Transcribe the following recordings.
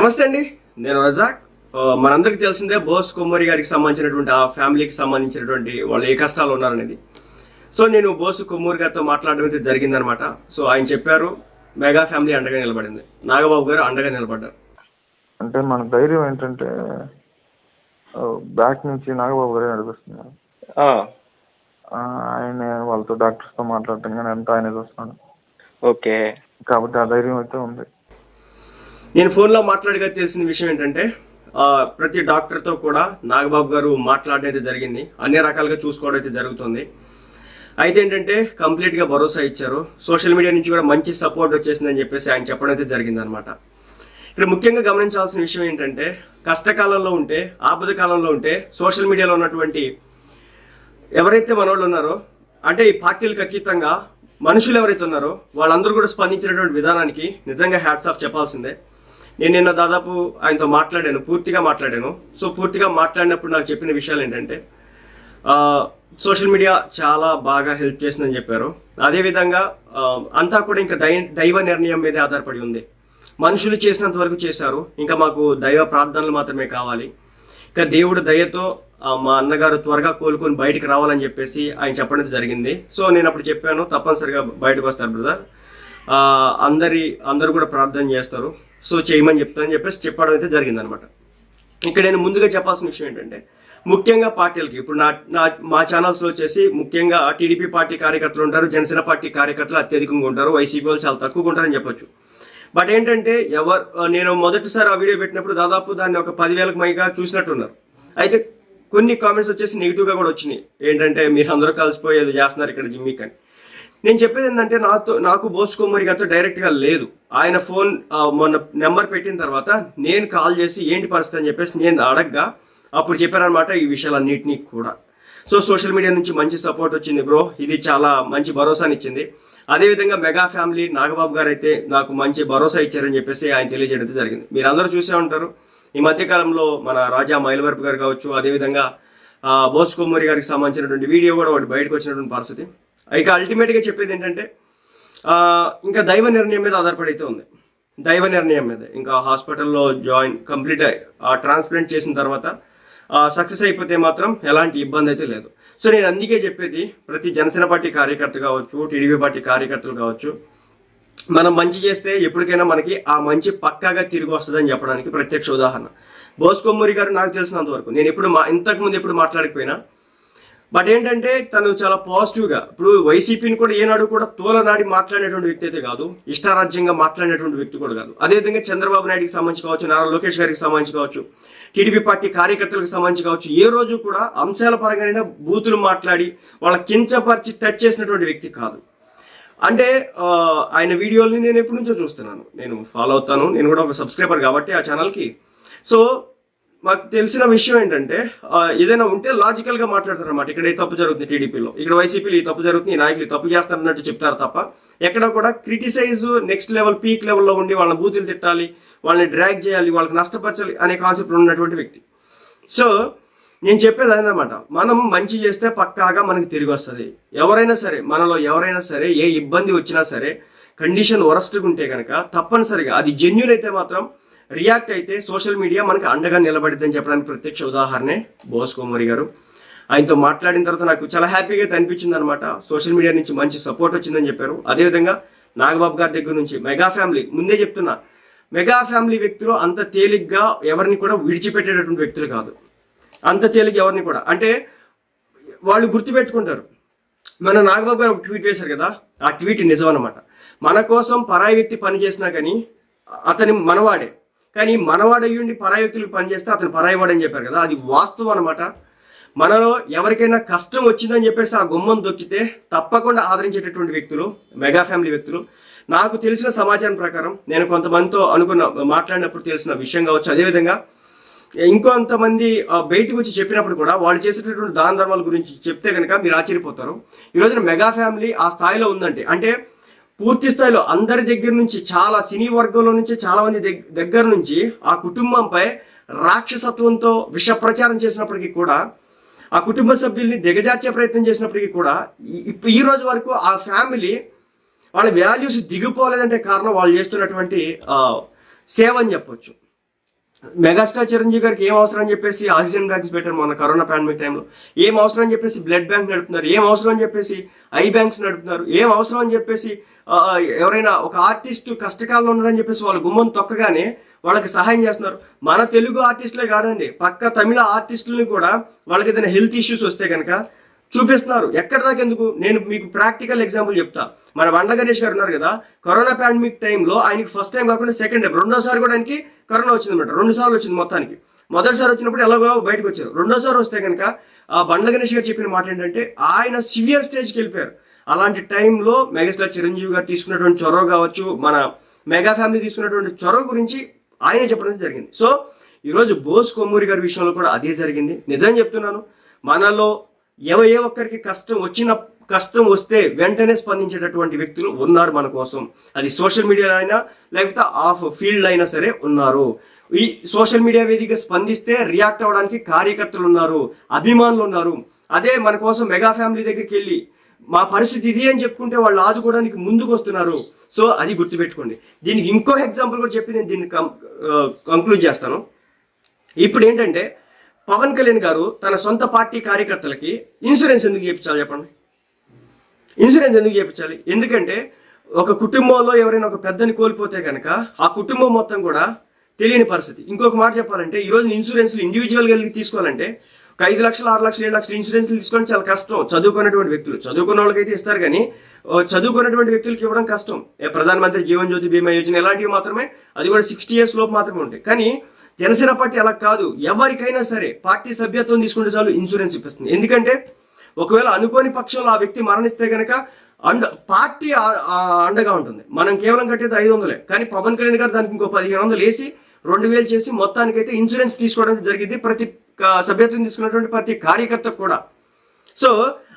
నమస్తే అండి. నేను రజాక్. మనందరికీ తెలిసిందే బోస్ కొమ్మరి గారికి సంబంధించినటువంటి ఆ ఫ్యామిలీకి సంబంధించినటువంటి వాళ్ళు ఏ కష్టాలు ఉన్నారనేది. సో నేను బోసు కొమ్మూరి గారితో మాట్లాడడం అయితే జరిగిందనమాట. సో ఆయన చెప్పారు మెగా ఫ్యామిలీ అండగా నిలబడింది. నాగబాబు గారు అండగా నిలబడ్డారు. అంటే మన ధైర్యం ఏంటంటే బ్యాక్ నుంచి నాగబాబు గారే నడిపిస్తున్నారు. ఆ, ఆయన వాళ్ళతో డాక్టర్స్తో మాట్లాడటం కానీ అంతా ఆయన చూస్తున్నాడు. ఓకే. కాబట్టి ఆ ధైర్యం అయితే ఉంది. నేను ఫోన్లో మాట్లాడగా తెలిసిన విషయం ఏంటంటే ప్రతి డాక్టర్తో కూడా నాగబాబు గారు మాట్లాడడం అయితే జరిగింది. అన్ని రకాలుగా చూసుకోవడం అయితే జరుగుతుంది. అయితే ఏంటంటే కంప్లీట్గా భరోసా ఇచ్చారు. సోషల్ మీడియా నుంచి కూడా మంచి సపోర్ట్ వచ్చేసిందని చెప్పేసి ఆయన చెప్పడం అయితే జరిగిందనమాట ఇక్కడ ముఖ్యంగా గమనించాల్సిన విషయం ఏంటంటే కష్టకాలంలో ఉంటే ఆపద కాలంలో ఉంటే సోషల్ మీడియాలో ఉన్నటువంటి ఎవరైతే మనోళ్ళు ఉన్నారో అంటే ఈ పార్టీలకు అతీతంగా మనుషులు ఎవరైతే ఉన్నారో వాళ్ళందరూ కూడా స్పందించినటువంటి విధానానికి నిజంగా హ్యాట్స్ ఆఫ్ చెప్పాల్సిందే. నేను నిన్న దాదాపు ఆయనతో మాట్లాడాను పూర్తిగా మాట్లాడాను. సో పూర్తిగా మాట్లాడినప్పుడు నాకు చెప్పిన విషయాలు ఏంటంటే సోషల్ మీడియా చాలా బాగా హెల్ప్ చేసిందని చెప్పారు. అదేవిధంగా అంతా కూడా ఇంకా దై దైవ నిర్ణయం మీదే ఆధారపడి ఉంది. మనుషులు చేసినంత వరకు చేశారు. ఇంకా మాకు దైవ ప్రార్థనలు మాత్రమే కావాలి. ఇంకా దేవుడు దయతో మా అన్నగారు త్వరగా కోలుకొని బయటికి రావాలని చెప్పేసి ఆయన చెప్పడం జరిగింది. సో నేను అప్పుడు చెప్పాను తప్పనిసరిగా బయటకు వస్తారు బ్రదర్. అందరి అందరూ కూడా ప్రార్థన చేస్తారు. సో చేయమని చెప్తానని చెప్పేసి చెప్పడం అయితే జరిగిందనమాట. ఇక్కడ నేను ముందుగా చెప్పాల్సిన విషయం ఏంటంటే ముఖ్యంగా పార్టీలకి ఇప్పుడు నా నా మా ఛానల్స్లో వచ్చేసి ముఖ్యంగా టీడీపీ పార్టీ కార్యకర్తలు ఉంటారు జనసేన పార్టీ కార్యకర్తలు అత్యధికంగా ఉంటారు వైసీపీ వాళ్ళు చాలా తక్కువగా ఉంటారని చెప్పొచ్చు. బట్ ఏంటంటే ఎవరు నేను మొదటిసారి ఆ వీడియో పెట్టినప్పుడు దాదాపు దాన్ని ఒక పదివేలకు మైగా చూసినట్టున్నారు. అయితే కొన్ని కామెంట్స్ వచ్చేసి నెగిటివ్గా కూడా వచ్చినాయి. ఏంటంటే మీరు అందరూ కలిసిపోయి ఏదో చేస్తున్నారు ఇక్కడ జిమ్మిక్ అని. నేను చెప్పేది ఏంటంటే నాతో నాకు బోస్ కుమారి గారితో డైరెక్ట్గా లేదు. ఆయన ఫోన్ మొన్న నెంబర్ పెట్టిన తర్వాత నేను కాల్ చేసి ఏంటి పరిస్థితి అని చెప్పేసి నేను అడగ్గా అప్పుడు చెప్పారనమాట ఈ విషయాలన్నింటినీ కూడా. సో సోషల్ మీడియా నుంచి మంచి సపోర్ట్ వచ్చింది బ్రో. ఇది చాలా మంచి భరోసానిచ్చింది అదేవిధంగా మెగా ఫ్యామిలీ నాగబాబు గారు అయితే నాకు మంచి భరోసా ఇచ్చారని చెప్పేసి ఆయన తెలియజేయడం జరిగింది. మీరు అందరూ చూసే ఉంటారు. ఈ మధ్యకాలంలో మన రాజా మైలవరపు గారు కావచ్చు అదేవిధంగా బోస్ కొమ్మూరి గారికి సంబంధించినటువంటి వీడియో కూడా ఒకటి బయటకు వచ్చినటువంటి పరిస్థితి. ఇక అల్టిమేట్గా చెప్పేది ఏంటంటే ఇంకా దైవ నిర్ణయం మీద ఆధారపడి అయితే ఉంది. దైవ నిర్ణయం మీద. ఇంకా హాస్పిటల్లో జాయిన్ కంప్లీట్ ఆ ట్రాన్స్ప్లాంట్ చేసిన తర్వాత సక్సెస్ అయిపోతే మాత్రం ఎలాంటి ఇబ్బంది అయితే లేదు. సో నేను అందుకే చెప్పేది ప్రతి జనసేన పార్టీ కార్యకర్త కావచ్చు టీడీపీ పార్టీ కార్యకర్తలు కావచ్చు మనం మంచి చేస్తే ఎప్పటికైనా మనకి ఆ మంచి పక్కాగా తిరిగి వస్తుందని చెప్పడానికి ప్రత్యక్ష ఉదాహరణ. బోస్కొమ్మూరి గారు నాకు తెలిసినంత వరకు నేను ఎప్పుడు మా ఇంతకు ముందు ఎప్పుడు మాట్లాడకపోయినా బట్ ఏంటంటే తను చాలా పాజిటివ్గా ఇప్పుడు వైసీపీని కూడా ఏనాడు కూడా తోలనాడి మాట్లాడేటువంటి వ్యక్తి అయితే కాదు ఇష్టారాజ్యంగా మాట్లాడేటువంటి వ్యక్తి కూడా కాదు. అదేవిధంగా చంద్రబాబు నాయుడుకి సంబంధించి కావచ్చు నారా లోకేష్ గారికి సంబంధించి కావచ్చు టీడీపీ పార్టీ కార్యకర్తలకు సంబంధించి కావచ్చు ఏ రోజు కూడా అంశాల పరంగానైనా బూతులు మాట్లాడి వాళ్ళ కించపరిచి టచ్ చేసినటువంటి వ్యక్తి కాదు. అంటే ఆయన వీడియోల్ని నేను ఎప్పటి నుంచో చూస్తున్నాను. నేను ఫాలో అవుతాను. నేను కూడా ఒక సబ్స్క్రైబర్ కాబట్టి ఆ ఛానల్కి సో మాకు తెలిసిన విషయం ఏంటంటే ఏదైనా ఉంటే లాజికల్గా మాట్లాడతారు అనమాట ఇక్కడ ఈ తప్పు జరుగుతుంది టీడీపీలో. ఇక్కడ వైసీపీలో ఈ తప్పు జరుగుతుంది ఈ నాయకులు తప్పు చేస్తారు అన్నట్టు చెప్తారు తప్ప ఎక్కడ కూడా క్రిటిసైజ్ నెక్స్ట్ లెవెల్ పీక్ లెవెల్లో ఉండి వాళ్ళని బూతులు తిట్టాలి వాళ్ళని డ్రాగ్ చేయాలి వాళ్ళకి నష్టపరచాలి అనే కాన్సెప్ట్ ఉన్నటువంటి వ్యక్తి. సో నేను చెప్పేది అదనమాట మనం మంచి చేస్తే పక్కాగా మనకి తిరిగి వస్తుంది. ఎవరైనా సరే మనలో ఎవరైనా సరే ఏ ఇబ్బంది వచ్చినా సరే కండిషన్ వరస్ట్గా ఉంటే కనుక తప్పనిసరిగా అది జెన్యున్ అయితే మాత్రం రియాక్ట్ అయితే సోషల్ మీడియా మనకి అండగా నిలబడిద్దని చెప్పడానికి ప్రత్యక్ష ఉదాహరణే బోస్ కుమారి గారు. ఆయనతో మాట్లాడిన తర్వాత నాకు చాలా హ్యాపీగా అనిపించింది అనమాట సోషల్ మీడియా నుంచి మంచి సపోర్ట్ వచ్చిందని చెప్పారు. అదేవిధంగా నాగబాబు గారి దగ్గర నుంచి మెగా ఫ్యామిలీ ముందే చెప్తున్నా మెగా ఫ్యామిలీ వ్యక్తులు అంత తేలిగ్గా ఎవరిని కూడా విడిచిపెట్టేటటువంటి వ్యక్తులు కాదు. అంత తేలిగ్గా ఎవరిని కూడా. అంటే వాళ్ళు గుర్తుపెట్టుకుంటారు. మన నాగబాబు గారు ఒక ట్వీట్ వేశారు కదా ఆ ట్వీట్ నిజం అనమాట మన కోసం పరాయి వ్యక్తి పని చేసినా కానీ అతని మనవాడే. కానీ మనవాడయ్యుండి పరాయి వ్యక్తులకు పనిచేస్తే అతను పరాయివాడు అని చెప్పారు కదా అది వాస్తవం అనమాట మనలో ఎవరికైనా కష్టం వచ్చిందని చెప్పేసి ఆ గుమ్మం దొక్కితే తప్పకుండా ఆదరించేటటువంటి వ్యక్తులు మెగా ఫ్యామిలీ వ్యక్తులు. నాకు తెలిసిన సమాచారం ప్రకారం నేను కొంతమందితో అనుకున్న మాట్లాడినప్పుడు తెలిసిన విషయం కావచ్చు అదేవిధంగా ఇంకొంతమంది బయటకు వచ్చి చెప్పినప్పుడు కూడా వాళ్ళు చేసేటటువంటి దాన ధర్మాల గురించి చెప్తే కనుక మీరు ఆశ్చర్యపోతారు. ఈరోజున మెగా ఫ్యామిలీ ఆ స్థాయిలో ఉందంటే అంటే పూర్తి స్థాయిలో అందరి దగ్గర నుంచి చాలా సినీ వర్గంలో నుంచి చాలా మంది దగ్గర నుంచి ఆ కుటుంబంపై రాక్షసత్వంతో విష ప్రచారం చేసినప్పటికీ కూడా ఆ కుటుంబ సభ్యుల్ని దిగజార్చే ప్రయత్నం చేసినప్పటికీ కూడా ఈ- ఈ రోజు వరకు ఆ ఫ్యామిలీ వాళ్ళ వాల్యూస్ దిగిపోలేదంటే కారణం వాళ్ళు చేస్తున్నటువంటి సేవ అని చెప్పొచ్చు. మెగాస్టార్ చిరంజీవి గారికి ఏం అవసరం అని చెప్పేసి ఆక్సిజన్ బ్యాంక్స్ పెట్టారు మొన్న కరోనా పాండమిక్ టైంలో ఏం అవసరం అని చెప్పేసి బ్లడ్ బ్యాంక్ నడుపుతున్నారు. ఏం అవసరం అని చెప్పేసి ఐ బ్యాంక్స్ నడుపుతున్నారు. ఏం అవసరం అని చెప్పేసి ఎవరైనా ఒక ఆర్టిస్ట్ కష్టకాలంలో ఉన్నారని చెప్పేసి వాళ్ళ గుమ్మం తొక్కగానే వాళ్ళకి సహాయం చేస్తున్నారు. మన తెలుగు ఆర్టిస్టులే కాదండి పక్క తమిళ ఆర్టిస్టులని కూడా వాళ్ళకి ఏదైనా హెల్త్ ఇష్యూస్ వస్తే కనుక చూపిస్తున్నారు. ఎక్కడ దాకా ఎందుకు? నేను మీకు ప్రాక్టికల్ ఎగ్జాంపుల్ చెప్తా. మన బండ్ల గణేష్ గారు ఉన్నారు కదా కరోనా పాండమిక్ టైంలో ఆయనకి ఫస్ట్ టైం కాకుండా సెకండ్ టైం రెండోసారి కూడా ఆయనకి కరోనా వచ్చింది అనమాట రెండు సార్లు వచ్చింది మొత్తానికి. మొదటిసారి వచ్చినప్పుడు ఎలాగో బయటకు వచ్చారు. రెండోసారి వస్తే కనుక ఆ బండ్ల గణేష్ గారు చెప్పిన మాట ఏంటంటే ఆయన సివియర్ స్టేజ్కి వెళ్ళిపోయారు. అలాంటి టైంలో మెగాస్టార్ చిరంజీవి గారు తీసుకున్నటువంటి చొరవ కావచ్చు మన మెగా ఫ్యామిలీ తీసుకున్నటువంటి చొరవ గురించి ఆయన చెప్పడం జరిగింది. సో ఈరోజు బోస్ కొమ్మూరి గారి విషయంలో కూడా అదే జరిగింది. నిజం చెప్తున్నాను. మనలో ఎవ ఏ ఒక్కరికి కష్టం వచ్చిన కష్టం వస్తే వెంటనే స్పందించేటటువంటి వ్యక్తులు ఉన్నారు మన కోసం. అది సోషల్ మీడియాలో అయినా లేకపోతే ఆఫ్ ఫీల్డ్ అయినా సరే ఉన్నారు. ఈ సోషల్ మీడియా వేదిక స్పందిస్తే రియాక్ట్ అవ్వడానికి కార్యకర్తలు ఉన్నారు అభిమానులు ఉన్నారు. అదే మన కోసం మెగా ఫ్యామిలీ దగ్గరికి వెళ్ళి మా పరిస్థితి ఇది అని చెప్పుకుంటే వాళ్ళు ఆదుకోవడానికి ముందుకు వస్తున్నారు. సో అది గుర్తుపెట్టుకోండి. దీనికి ఇంకో ఎగ్జాంపుల్ కూడా చెప్పి నేను దీన్ని కంక్లూడ్ చేస్తాను. ఇప్పుడు ఏంటంటే పవన్ కళ్యాణ్ గారు తన సొంత పార్టీ కార్యకర్తలకి ఇన్సూరెన్స్ ఎందుకు చేయించాలి చెప్పండి? ఇన్సూరెన్స్ ఎందుకు చేయించాలి? ఎందుకంటే ఒక కుటుంబంలో ఎవరైనా ఒక పెద్దని కోల్పోతే కనుక ఆ కుటుంబం మొత్తం కూడా తెలియని పరిస్థితి. ఇంకొక మాట చెప్పాలంటే ఈరోజు ఇన్సూరెన్స్లు ఇండివిజువల్గా వెళ్ళి తీసుకోవాలంటే ఒక ఐదు లక్షలు ఆరు లక్షలు ఏడు లక్షలు ఇన్సూరెన్స్లు తీసుకోవడం చాలా కష్టం చదువుకున్నటువంటి వ్యక్తులు. చదువుకున్న వాళ్ళకైతే ఇస్తారు కానీ చదువుకున్నటువంటి వ్యక్తులకి ఇవ్వడం కష్టం. ప్రధానమంత్రి జీవన్ జ్యోతి బీమా యోజన ఇలాంటివి మాత్రమే అది కూడా సిక్స్టీ ఇయర్స్ లోపు మాత్రమే ఉంటాయి. కానీ జనసేన పార్టీ అలా కాదు. ఎవరికైనా సరే పార్టీ సభ్యత్వం తీసుకుంటే చాలు ఇన్సూరెన్స్ ఇప్పిస్తుంది. ఎందుకంటే ఒకవేళ అనుకోని పక్షంలో ఆ వ్యక్తి మరణిస్తే కనుక అండ పార్టీ అండగా ఉంటుంది. మనం కేవలం కట్టేది ఐదు వందలే. కానీ పవన్ కళ్యాణ్ గారు దానికి ఇంకో పదిహేను వందలు వేసి రెండు వేలు చేసి మొత్తానికైతే ఇన్సూరెన్స్ తీసుకోవడం జరిగింది. ప్రతి సభ్యత్వం తీసుకున్నటువంటి ప్రతి కార్యకర్తకు కూడా. సో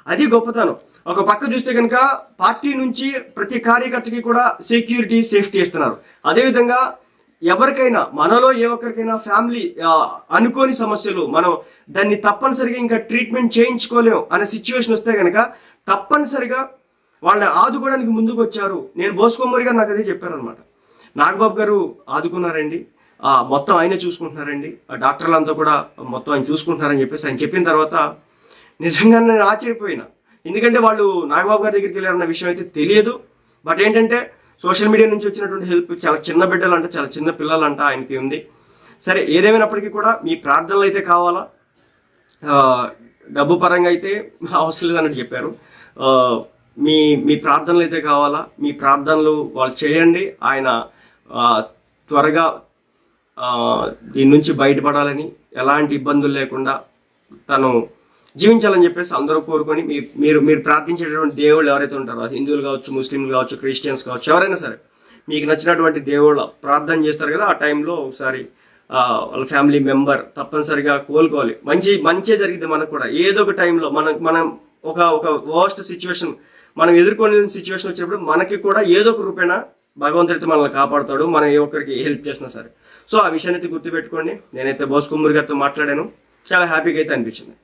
అది గొప్పతనం. ఒక పక్క చూస్తే కనుక పార్టీ నుంచి ప్రతి కార్యకర్తకి కూడా సెక్యూరిటీ సేఫ్టీ ఇస్తున్నారు. అదేవిధంగా ఎవరికైనా మనలో ఏ ఒక్కరికైనా ఫ్యామిలీ అనుకోని సమస్యలు మనం దాన్ని తప్పనిసరిగా ఇంకా ట్రీట్మెంట్ చేయించుకోలేం అనే సిచ్యువేషన్ వస్తే కనుక తప్పనిసరిగా వాళ్ళని ఆదుకోవడానికి ముందుకు వచ్చారు. నేను బోసుకోమూరి గారు నాకు అదే చెప్పారనమాట నాగబాబు గారు ఆదుకున్నారండి. మొత్తం ఆయనే చూసుకుంటున్నారండి. ఆ డాక్టర్లంతా కూడా మొత్తం ఆయన చూసుకుంటున్నారని చెప్పేసి ఆయన చెప్పిన తర్వాత నిజంగా నేను ఆశ్చర్యపోయినా. ఎందుకంటే వాళ్ళు నాగబాబు గారి దగ్గరికి వెళ్ళారన్న విషయం అయితే తెలియదు. బట్ ఏంటంటే సోషల్ మీడియా నుంచి వచ్చినటువంటి హెల్ప్ చాలా చిన్న బిడ్డలు అంటే చాలా చిన్న పిల్లలు అంట ఆయనకి ఉంది. సరే ఏదేమైనప్పటికీ కూడా మీ ప్రార్థనలు అయితే కావాలా? డబ్బు పరంగా అయితే అవసరం లేదన్నట్టు చెప్పారు. మీ మీ ప్రార్థనలు అయితే కావాలా? మీ ప్రార్థనలు వాళ్ళు చేయండి. ఆయన త్వరగా దీని నుంచి బయటపడాలని ఎలాంటి ఇబ్బందులు లేకుండా తను జీవించాలని చెప్పేసి అందరూ కోరుకొని మీరు మీరు ప్రార్థించేటటువంటి దేవుళ్ళు ఎవరైతే ఉంటారో హిందువులు కావచ్చు ముస్లింలు కావచ్చు క్రిస్టియన్స్ కావచ్చు ఎవరైనా సరే మీకు నచ్చినటువంటి దేవుళ్ళ ప్రార్థన చేస్తారు కదా ఆ టైంలో ఒకసారి వాళ్ళ ఫ్యామిలీ మెంబర్ తప్పనిసరిగా కోలుకోవాలి. మంచి మంచి జరిగింది మనకు కూడా. ఏదో ఒక టైంలో మనం మనం ఒక ఒక వర్స్ట్ సిచ్యువేషన్ మనం ఎదుర్కొనే సిచ్యువేషన్ వచ్చినప్పుడు మనకి కూడా ఏదో ఒక రూపేణ భగవంతుడితో మనల్ని కాపాడుతాడు మనం ఏ ఒక్కరికి హెల్ప్ చేసినా సరే. సో ఆ విషయాన్ని అయితే గుర్తుపెట్టుకోండి. నేనైతే బోస్ కుమ్మూరి గారితో మాట్లాడాను. చాలా హ్యాపీగా అయితే అనిపించింది.